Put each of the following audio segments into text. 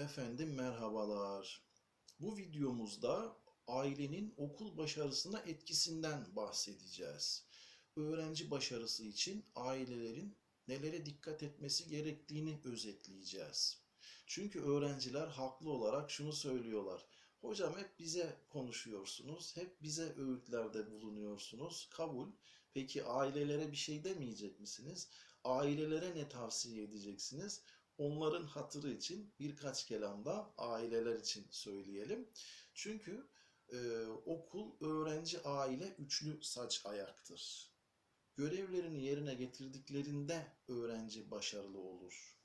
Efendim merhabalar. Bu videomuzda ailenin okul başarısına etkisinden bahsedeceğiz. Öğrenci başarısı için ailelerin nelere dikkat etmesi gerektiğini özetleyeceğiz. Çünkü öğrenciler haklı olarak şunu söylüyorlar. Hocam hep bize konuşuyorsunuz, hep bize öğütlerde bulunuyorsunuz. Kabul. Peki ailelere bir şey demeyecek misiniz? Ailelere ne tavsiye edeceksiniz? Onların hatırı için birkaç kelam da aileler için söyleyelim. Çünkü e, okul, öğrenci, aile üçlü saç ayaktır. Görevlerini yerine getirdiklerinde öğrenci başarılı olur.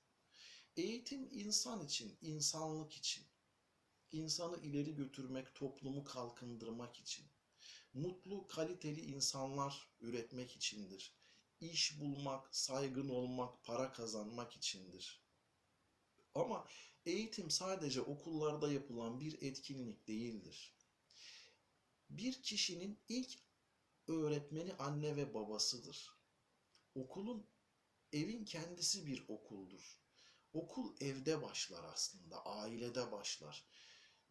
Eğitim insan için, insanlık için, insanı ileri götürmek, toplumu kalkındırmak için, mutlu, kaliteli insanlar üretmek içindir. İş bulmak, saygın olmak, para kazanmak içindir. Ama eğitim sadece okullarda yapılan bir etkinlik değildir. Bir kişinin ilk öğretmeni anne ve babasıdır. Okulun evin kendisi bir okuldur. Okul evde başlar aslında, ailede başlar.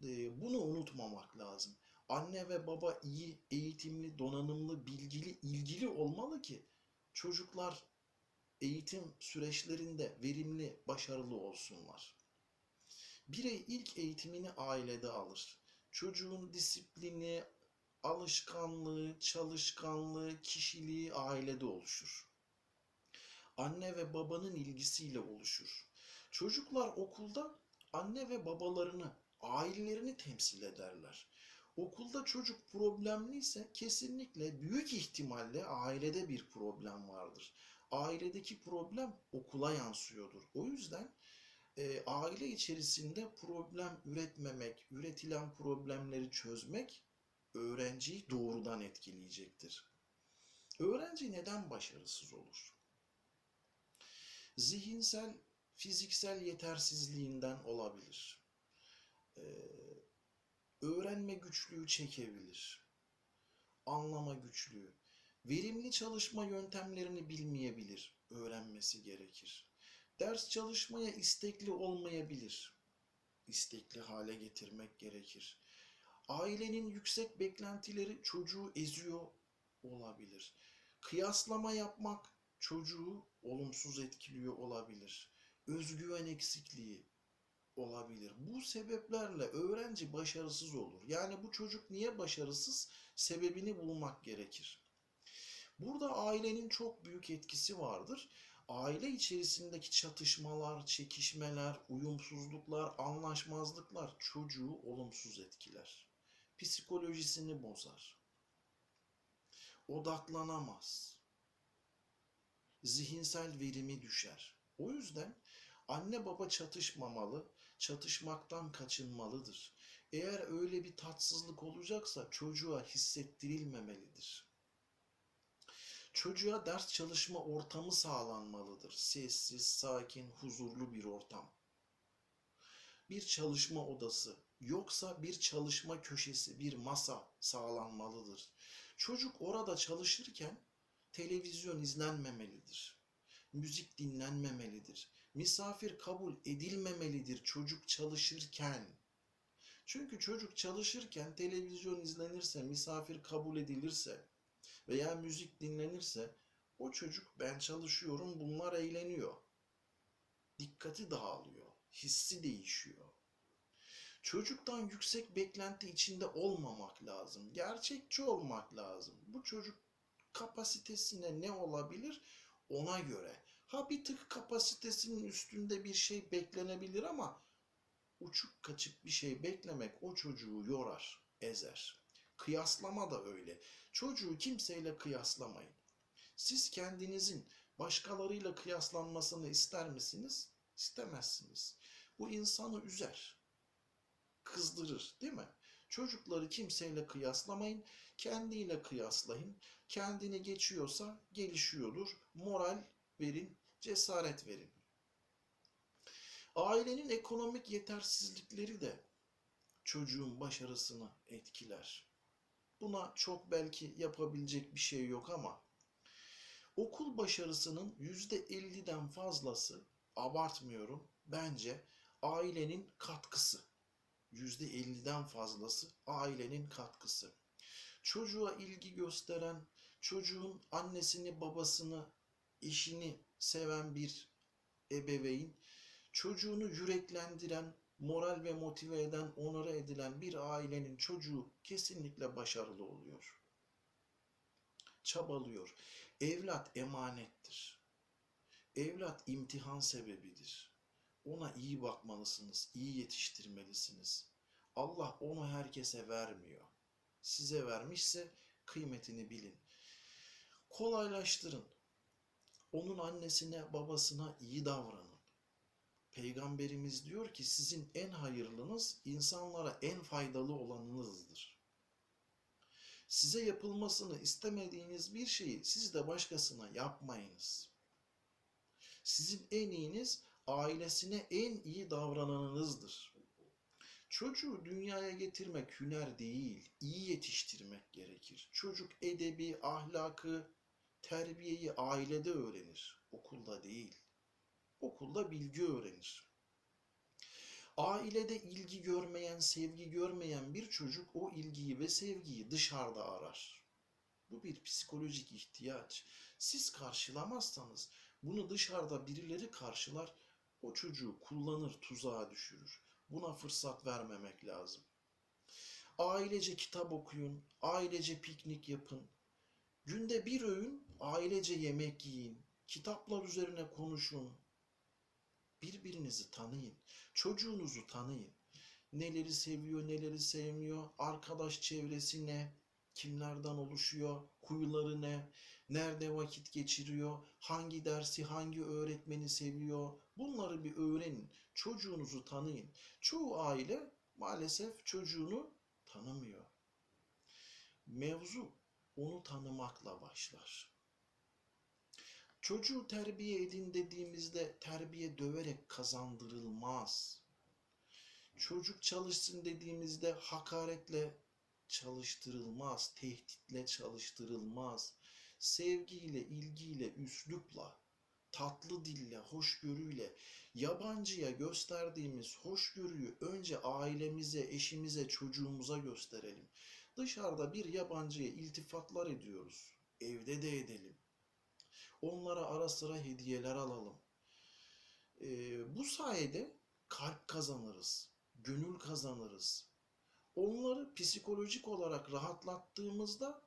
Ee, Bunu unutmamak lazım. Anne ve baba iyi, eğitimli, donanımlı, bilgili, ilgili olmalı ki çocuklar eğitim süreçlerinde verimli, başarılı olsunlar. Birey ilk eğitimini ailede alır. Çocuğun disiplini, alışkanlığı, çalışkanlığı, kişiliği ailede oluşur. Anne ve babanın ilgisiyle oluşur. Çocuklar okulda anne ve babalarını, ailelerini temsil ederler. Okulda çocuk problemliyse kesinlikle büyük ihtimalle ailede bir problem vardır. Ailedeki problem okula yansıyordur. O yüzden e, aile içerisinde problem üretmemek, üretilen problemleri çözmek öğrenciyi doğrudan etkileyecektir. Öğrenci neden başarısız olur? Zihinsel, fiziksel yetersizliğinden olabilir. Ee, öğrenme güçlüğü çekebilir. Anlama güçlüğü. Verimli çalışma yöntemlerini bilmeyebilir. Öğrenmesi gerekir. Ders çalışmaya istekli olmayabilir. İstekli hale getirmek gerekir. Ailenin yüksek beklentileri çocuğu eziyor olabilir. Kıyaslama yapmak çocuğu olumsuz etkiliyor olabilir. Özgüven eksikliği olabilir. Bu sebeplerle öğrenci başarısız olur. Yani bu çocuk niye başarısız? Sebebini bulmak gerekir. Burada ailenin çok büyük etkisi vardır. Aile içerisindeki çatışmalar, çekişmeler, uyumsuzluklar, anlaşmazlıklar çocuğu olumsuz etkiler. Psikolojisini bozar. Odaklanamaz. Zihinsel verimi düşer. O yüzden anne baba çatışmamalı, çatışmaktan kaçınmalıdır. Eğer öyle bir tatsızlık olacaksa çocuğa hissettirilmemelidir. Çocuğa ders çalışma ortamı sağlanmalıdır. Sessiz, sakin, huzurlu bir ortam. Bir çalışma odası, yoksa bir çalışma köşesi, bir masa sağlanmalıdır. Çocuk orada çalışırken televizyon izlenmemelidir. Müzik dinlenmemelidir. Misafir kabul edilmemelidir çocuk çalışırken. Çünkü çocuk çalışırken televizyon izlenirse, misafir kabul edilirse, veya müzik dinlenirse o çocuk ben çalışıyorum bunlar eğleniyor. Dikkati dağılıyor, hissi değişiyor. Çocuktan yüksek beklenti içinde olmamak lazım. Gerçekçi olmak lazım. Bu çocuk kapasitesine ne olabilir ona göre. Ha bir tık kapasitesinin üstünde bir şey beklenebilir ama uçuk kaçık bir şey beklemek o çocuğu yorar, ezer. Kıyaslama da öyle. Çocuğu kimseyle kıyaslamayın. Siz kendinizin başkalarıyla kıyaslanmasını ister misiniz? İstemezsiniz. Bu insanı üzer. Kızdırır, değil mi? Çocukları kimseyle kıyaslamayın. Kendiyle kıyaslayın. Kendini geçiyorsa gelişiyordur. Moral verin, cesaret verin. Ailenin ekonomik yetersizlikleri de çocuğun başarısını etkiler. Buna çok belki yapabilecek bir şey yok ama okul başarısının yüzde 50'den fazlası abartmıyorum bence ailenin katkısı. Yüzde 50'den fazlası ailenin katkısı. Çocuğa ilgi gösteren, çocuğun annesini, babasını, eşini seven bir ebeveyn, çocuğunu yüreklendiren, moral ve motive eden, onore edilen bir ailenin çocuğu kesinlikle başarılı oluyor. Çabalıyor. Evlat emanettir. Evlat imtihan sebebidir. Ona iyi bakmalısınız, iyi yetiştirmelisiniz. Allah onu herkese vermiyor. Size vermişse kıymetini bilin. Kolaylaştırın. Onun annesine, babasına iyi davranın. Peygamberimiz diyor ki sizin en hayırlınız insanlara en faydalı olanınızdır. Size yapılmasını istemediğiniz bir şeyi siz de başkasına yapmayınız. Sizin en iyiniz ailesine en iyi davrananınızdır. Çocuğu dünyaya getirmek hüner değil, iyi yetiştirmek gerekir. Çocuk edebi, ahlakı, terbiyeyi ailede öğrenir, okulda değil. Okulda bilgi öğrenir. Ailede ilgi görmeyen, sevgi görmeyen bir çocuk o ilgiyi ve sevgiyi dışarıda arar. Bu bir psikolojik ihtiyaç. Siz karşılamazsanız bunu dışarıda birileri karşılar, o çocuğu kullanır, tuzağa düşürür. Buna fırsat vermemek lazım. Ailece kitap okuyun, ailece piknik yapın. Günde bir öğün ailece yemek yiyin. Kitaplar üzerine konuşun. Birbirinizi tanıyın. Çocuğunuzu tanıyın. Neleri seviyor, neleri sevmiyor, arkadaş çevresi ne, kimlerden oluşuyor, huyları ne, nerede vakit geçiriyor, hangi dersi, hangi öğretmeni seviyor. Bunları bir öğrenin. Çocuğunuzu tanıyın. Çoğu aile maalesef çocuğunu tanımıyor. Mevzu onu tanımakla başlar. Çocuğu terbiye edin dediğimizde terbiye döverek kazandırılmaz. Çocuk çalışsın dediğimizde hakaretle çalıştırılmaz, tehditle çalıştırılmaz. Sevgiyle, ilgiyle, üslupla, tatlı dille, hoşgörüyle, yabancıya gösterdiğimiz hoşgörüyü önce ailemize, eşimize, çocuğumuza gösterelim. Dışarıda bir yabancıya iltifatlar ediyoruz. Evde de edelim. Onlara ara sıra hediyeler alalım. Ee, bu sayede kalp kazanırız, gönül kazanırız. Onları psikolojik olarak rahatlattığımızda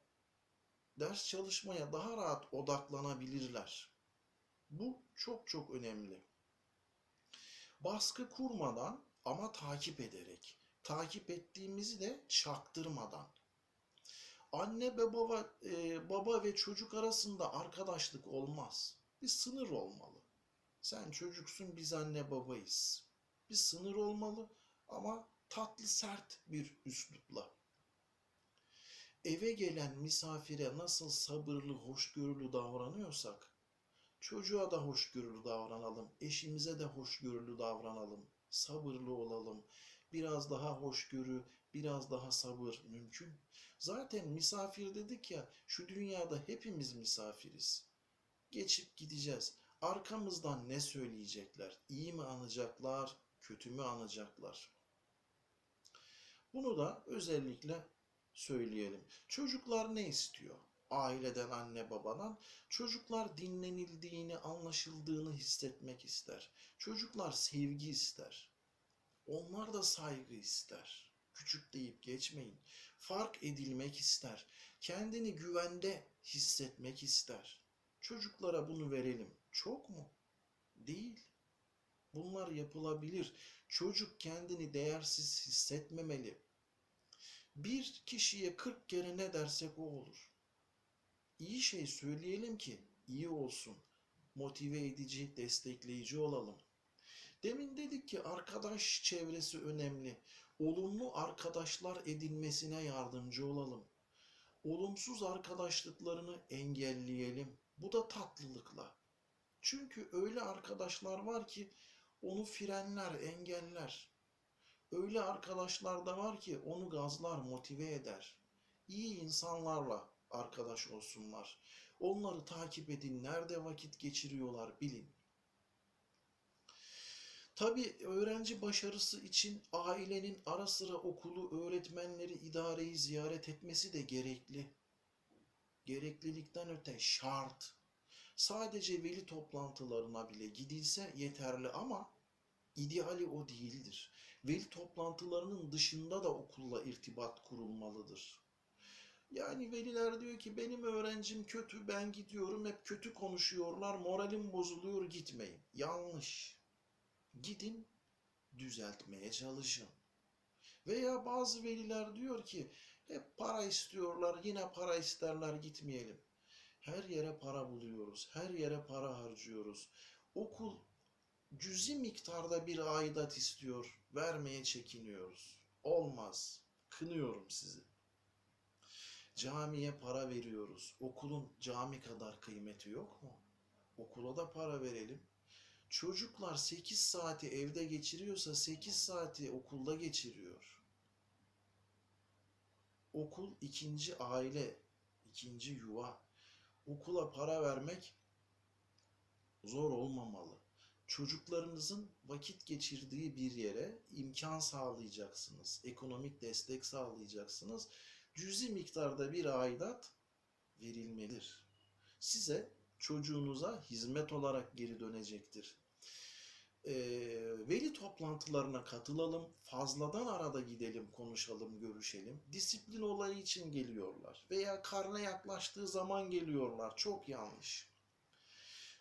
ders çalışmaya daha rahat odaklanabilirler. Bu çok çok önemli. Baskı kurmadan ama takip ederek. Takip ettiğimizi de çaktırmadan. Anne ve baba, e, baba ve çocuk arasında arkadaşlık olmaz. Bir sınır olmalı. Sen çocuksun, biz anne babayız. Bir sınır olmalı ama tatlı sert bir üslupla. Eve gelen misafire nasıl sabırlı, hoşgörülü davranıyorsak, çocuğa da hoşgörülü davranalım, eşimize de hoşgörülü davranalım, sabırlı olalım, biraz daha hoşgörü, biraz daha sabır mümkün. Zaten misafir dedik ya, şu dünyada hepimiz misafiriz. Geçip gideceğiz. Arkamızdan ne söyleyecekler? İyi mi anacaklar, kötü mü anacaklar? Bunu da özellikle söyleyelim. Çocuklar ne istiyor? Aileden, anne babadan. Çocuklar dinlenildiğini, anlaşıldığını hissetmek ister. Çocuklar sevgi ister. Onlar da saygı ister. Küçük deyip geçmeyin. Fark edilmek ister. Kendini güvende hissetmek ister. Çocuklara bunu verelim. Çok mu? Değil. Bunlar yapılabilir. Çocuk kendini değersiz hissetmemeli. Bir kişiye 40 kere ne dersek o olur. İyi şey söyleyelim ki iyi olsun. Motive edici, destekleyici olalım. Demin dedik ki arkadaş çevresi önemli. Olumlu arkadaşlar edinmesine yardımcı olalım. Olumsuz arkadaşlıklarını engelleyelim. Bu da tatlılıkla. Çünkü öyle arkadaşlar var ki onu frenler, engeller. Öyle arkadaşlar da var ki onu gazlar, motive eder. İyi insanlarla arkadaş olsunlar. Onları takip edin, nerede vakit geçiriyorlar bilin. Tabii öğrenci başarısı için ailenin ara sıra okulu, öğretmenleri, idareyi ziyaret etmesi de gerekli. Gereklilikten öte şart. Sadece veli toplantılarına bile gidilse yeterli ama ideali o değildir. Veli toplantılarının dışında da okulla irtibat kurulmalıdır. Yani veliler diyor ki benim öğrencim kötü, ben gidiyorum, hep kötü konuşuyorlar, moralim bozuluyor, gitmeyin. Yanlış. Gidin, düzeltmeye çalışın. Veya bazı veliler diyor ki hep para istiyorlar, yine para isterler, gitmeyelim. Her yere para buluyoruz, her yere para harcıyoruz. Okul cüzi miktarda bir aidat istiyor, vermeye çekiniyoruz. Olmaz. Kınıyorum sizi. Camiye para veriyoruz. Okulun cami kadar kıymeti yok mu? Okula da para verelim. Çocuklar 8 saati evde geçiriyorsa 8 saati okulda geçiriyor. Okul ikinci aile, ikinci yuva. Okula para vermek zor olmamalı. Çocuklarınızın vakit geçirdiği bir yere imkan sağlayacaksınız. Ekonomik destek sağlayacaksınız. Cüzi miktarda bir aidat verilmelidir. Size çocuğunuza hizmet olarak geri dönecektir. Ee, veli toplantılarına katılalım, fazladan arada gidelim, konuşalım, görüşelim. Disiplin olayı için geliyorlar veya karne yaklaştığı zaman geliyorlar. Çok yanlış.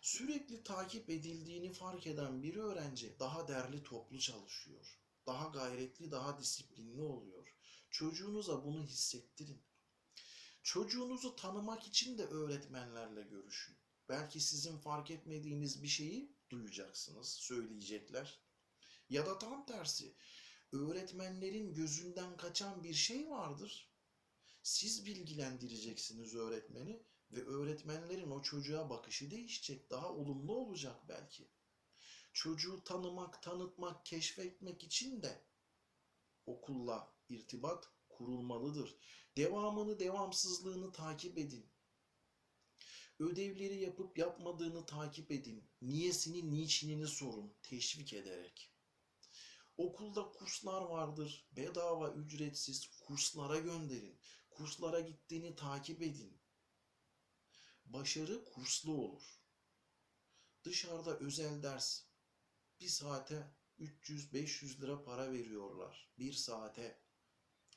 Sürekli takip edildiğini fark eden bir öğrenci daha derli toplu çalışıyor. Daha gayretli, daha disiplinli oluyor. Çocuğunuza bunu hissettirin. Çocuğunuzu tanımak için de öğretmenlerle görüşün. Belki sizin fark etmediğiniz bir şeyi duyacaksınız, söyleyecekler. Ya da tam tersi, öğretmenlerin gözünden kaçan bir şey vardır. Siz bilgilendireceksiniz öğretmeni ve öğretmenlerin o çocuğa bakışı değişecek, daha olumlu olacak belki. Çocuğu tanımak, tanıtmak, keşfetmek için de okulla irtibat kurulmalıdır. Devamını, devamsızlığını takip edin. Ödevleri yapıp yapmadığını takip edin. Niyesini, niçinini sorun, teşvik ederek. Okulda kurslar vardır. Bedava, ücretsiz kurslara gönderin. Kurslara gittiğini takip edin. Başarı kurslu olur. Dışarıda özel ders bir saate 300-500 lira para veriyorlar. Bir saate.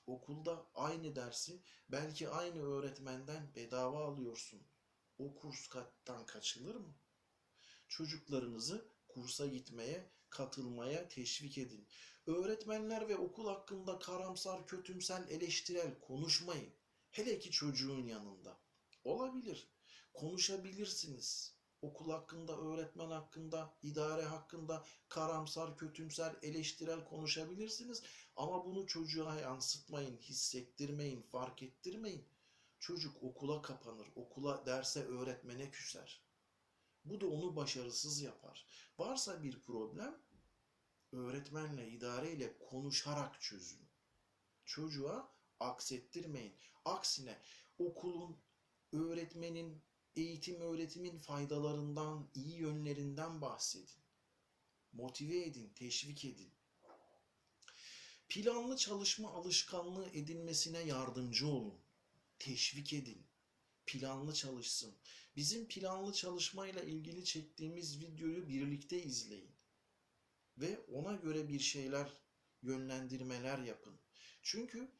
Okulda aynı dersi belki aynı öğretmenden bedava alıyorsun. O kurs kattan kaçılır mı? Çocuklarınızı kursa gitmeye, katılmaya teşvik edin. Öğretmenler ve okul hakkında karamsar, kötümsel, eleştirel konuşmayın. Hele ki çocuğun yanında. Olabilir. Konuşabilirsiniz. Okul hakkında, öğretmen hakkında, idare hakkında karamsar, kötümser, eleştirel konuşabilirsiniz. Ama bunu çocuğa yansıtmayın, hissettirmeyin, fark ettirmeyin. Çocuk okula kapanır, okula derse öğretmene küser. Bu da onu başarısız yapar. Varsa bir problem, öğretmenle, idareyle konuşarak çözün. Çocuğa aksettirmeyin. Aksine okulun, öğretmenin, eğitim öğretimin faydalarından, iyi yönlerinden bahsedin. Motive edin, teşvik edin. Planlı çalışma alışkanlığı edinmesine yardımcı olun. Teşvik edin. Planlı çalışsın. Bizim planlı çalışmayla ilgili çektiğimiz videoyu birlikte izleyin. Ve ona göre bir şeyler, yönlendirmeler yapın. Çünkü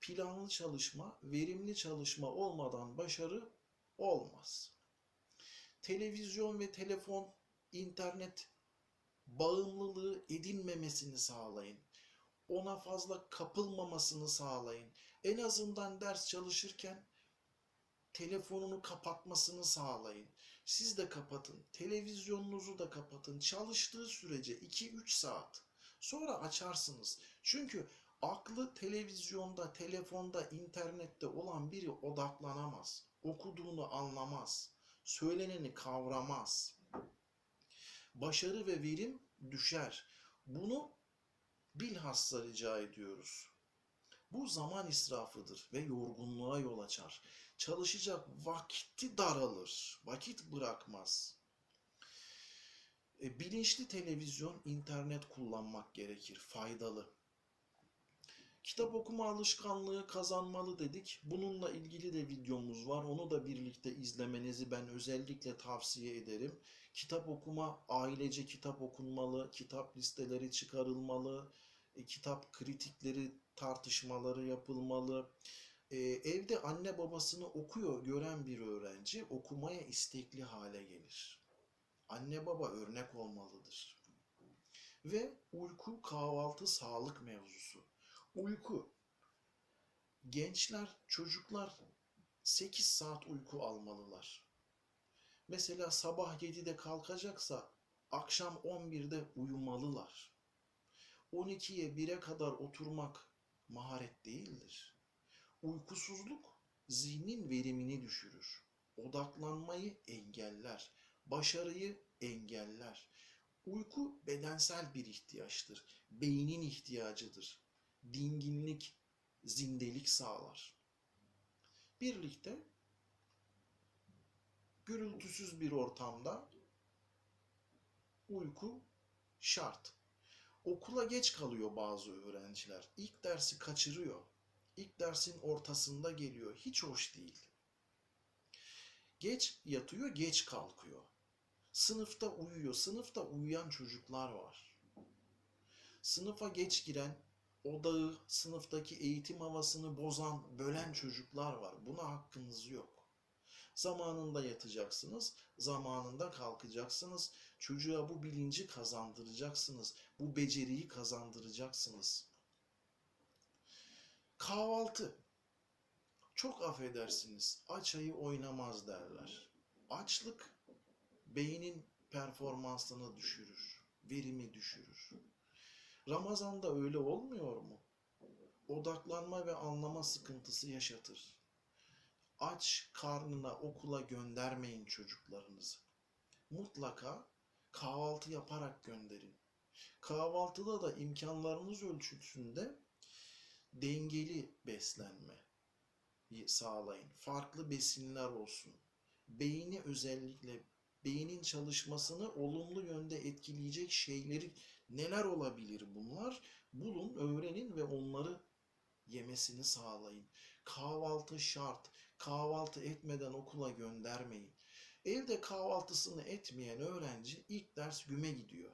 planlı çalışma, verimli çalışma olmadan başarı olmaz. Televizyon ve telefon, internet bağımlılığı edinmemesini sağlayın. Ona fazla kapılmamasını sağlayın. En azından ders çalışırken telefonunu kapatmasını sağlayın. Siz de kapatın. Televizyonunuzu da kapatın. Çalıştığı sürece 2-3 saat. Sonra açarsınız. Çünkü aklı televizyonda, telefonda, internette olan biri odaklanamaz. Okuduğunu anlamaz. Söyleneni kavramaz. Başarı ve verim düşer. Bunu bilhassa rica ediyoruz. Bu zaman israfıdır ve yorgunluğa yol açar. Çalışacak vakti daralır. Vakit bırakmaz. E, bilinçli televizyon, internet kullanmak gerekir. Faydalı. Kitap okuma alışkanlığı kazanmalı dedik. Bununla ilgili de videomuz var. Onu da birlikte izlemenizi ben özellikle tavsiye ederim. Kitap okuma, ailece kitap okunmalı, kitap listeleri çıkarılmalı, e, kitap kritikleri, tartışmaları yapılmalı. E, evde anne babasını okuyor gören bir öğrenci okumaya istekli hale gelir. Anne baba örnek olmalıdır. Ve uyku, kahvaltı, sağlık mevzusu. Uyku. Gençler, çocuklar 8 saat uyku almalılar. Mesela sabah 7'de kalkacaksa akşam 11'de uyumalılar. 12'ye 1'e kadar oturmak maharet değildir. Uykusuzluk zihnin verimini düşürür. Odaklanmayı engeller. Başarıyı engeller. Uyku bedensel bir ihtiyaçtır. Beynin ihtiyacıdır. Dinginlik, zindelik sağlar. Birlikte gürültüsüz bir ortamda uyku şart. Okula geç kalıyor bazı öğrenciler. İlk dersi kaçırıyor. İlk dersin ortasında geliyor. Hiç hoş değil. Geç yatıyor, geç kalkıyor. Sınıfta uyuyor. Sınıfta uyuyan çocuklar var. Sınıfa geç giren, odağı, sınıftaki eğitim havasını bozan, bölen çocuklar var. Buna hakkınız yok. Zamanında yatacaksınız, zamanında kalkacaksınız. Çocuğa bu bilinci kazandıracaksınız. Bu beceriyi kazandıracaksınız. Kahvaltı. Çok affedersiniz, aç ayı oynamaz derler. Açlık beynin performansını düşürür, verimi düşürür. Ramazan'da öyle olmuyor mu? Odaklanma ve anlama sıkıntısı yaşatır. Aç karnına okula göndermeyin çocuklarınızı. Mutlaka kahvaltı yaparak gönderin. Kahvaltıda da imkanlarınız ölçüsünde dengeli beslenme sağlayın. Farklı besinler olsun. Beyni özellikle beynin çalışmasını olumlu yönde etkileyecek şeyleri neler olabilir bunlar? Bulun, öğrenin ve onları yemesini sağlayın. Kahvaltı şart. Kahvaltı etmeden okula göndermeyin. Evde kahvaltısını etmeyen öğrenci ilk ders güme gidiyor.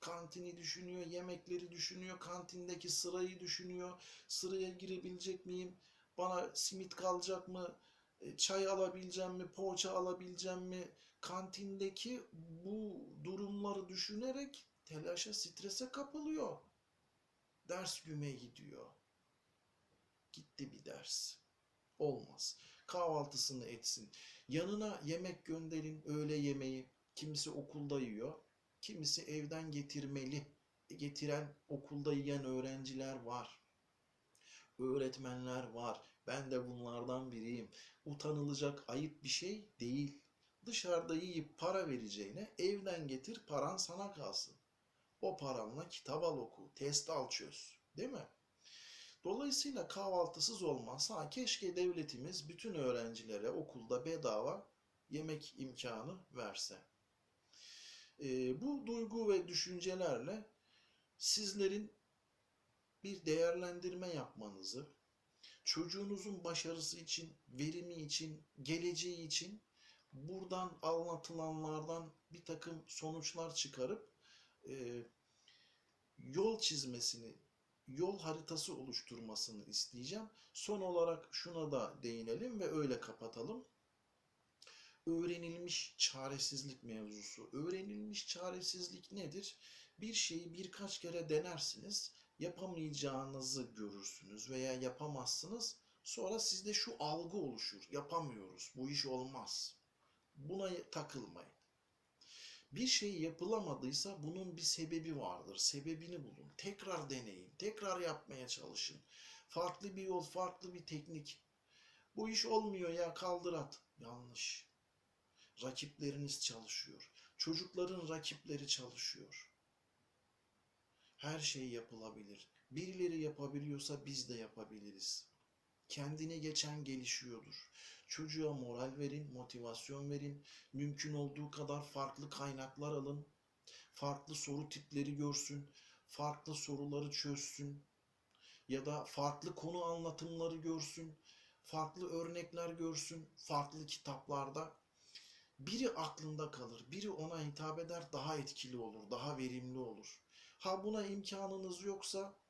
Kantini düşünüyor, yemekleri düşünüyor, kantindeki sırayı düşünüyor. Sıraya girebilecek miyim? Bana simit kalacak mı? E, Çay alabileceğim mi? Poğaça alabileceğim mi? Kantindeki bu durumları düşünerek telaşa, strese kapılıyor. Ders güme gidiyor. Gitti bir ders. Olmaz. Kahvaltısını etsin. Yanına yemek gönderin, öğle yemeği. Kimisi okulda yiyor, kimisi evden getirmeli. Getiren okulda yiyen öğrenciler var. Öğretmenler var. Ben de bunlardan biriyim. Utanılacak ayıp bir şey değil. Dışarıda yiyip para vereceğine evden getir paran sana kalsın. O paranla kitap al oku, test al çöz. Değil mi? Dolayısıyla kahvaltısız olmaz. Ha, keşke devletimiz bütün öğrencilere okulda bedava yemek imkanı verse. Ee, bu duygu ve düşüncelerle sizlerin bir değerlendirme yapmanızı, çocuğunuzun başarısı için, verimi için, geleceği için buradan anlatılanlardan bir takım sonuçlar çıkarıp e, yol çizmesini, yol haritası oluşturmasını isteyeceğim. Son olarak şuna da değinelim ve öyle kapatalım. Öğrenilmiş çaresizlik mevzusu. Öğrenilmiş çaresizlik nedir? Bir şeyi birkaç kere denersiniz, yapamayacağınızı görürsünüz veya yapamazsınız. Sonra sizde şu algı oluşur. Yapamıyoruz, bu iş olmaz. Buna takılmayın. Bir şey yapılamadıysa bunun bir sebebi vardır. Sebebini bulun. Tekrar deneyin. Tekrar yapmaya çalışın. Farklı bir yol, farklı bir teknik. Bu iş olmuyor ya kaldır at. Yanlış. Rakipleriniz çalışıyor. Çocukların rakipleri çalışıyor. Her şey yapılabilir. Birileri yapabiliyorsa biz de yapabiliriz. Kendine geçen gelişiyordur. Çocuğa moral verin, motivasyon verin. Mümkün olduğu kadar farklı kaynaklar alın. Farklı soru tipleri görsün. Farklı soruları çözsün. Ya da farklı konu anlatımları görsün. Farklı örnekler görsün. Farklı kitaplarda. Biri aklında kalır, biri ona hitap eder, daha etkili olur, daha verimli olur. Ha buna imkanınız yoksa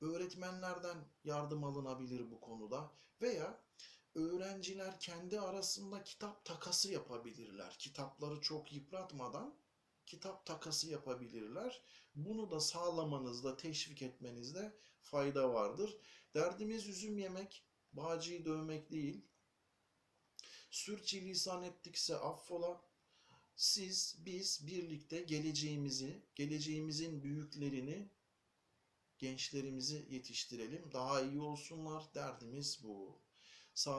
öğretmenlerden yardım alınabilir bu konuda veya öğrenciler kendi arasında kitap takası yapabilirler. Kitapları çok yıpratmadan kitap takası yapabilirler. Bunu da sağlamanızda, teşvik etmenizde fayda vardır. Derdimiz üzüm yemek, bağcıyı dövmek değil. Sürçülisan ettikse affola. Siz, biz birlikte geleceğimizi, geleceğimizin büyüklerini, gençlerimizi yetiştirelim. Daha iyi olsunlar. Derdimiz bu. Sağlık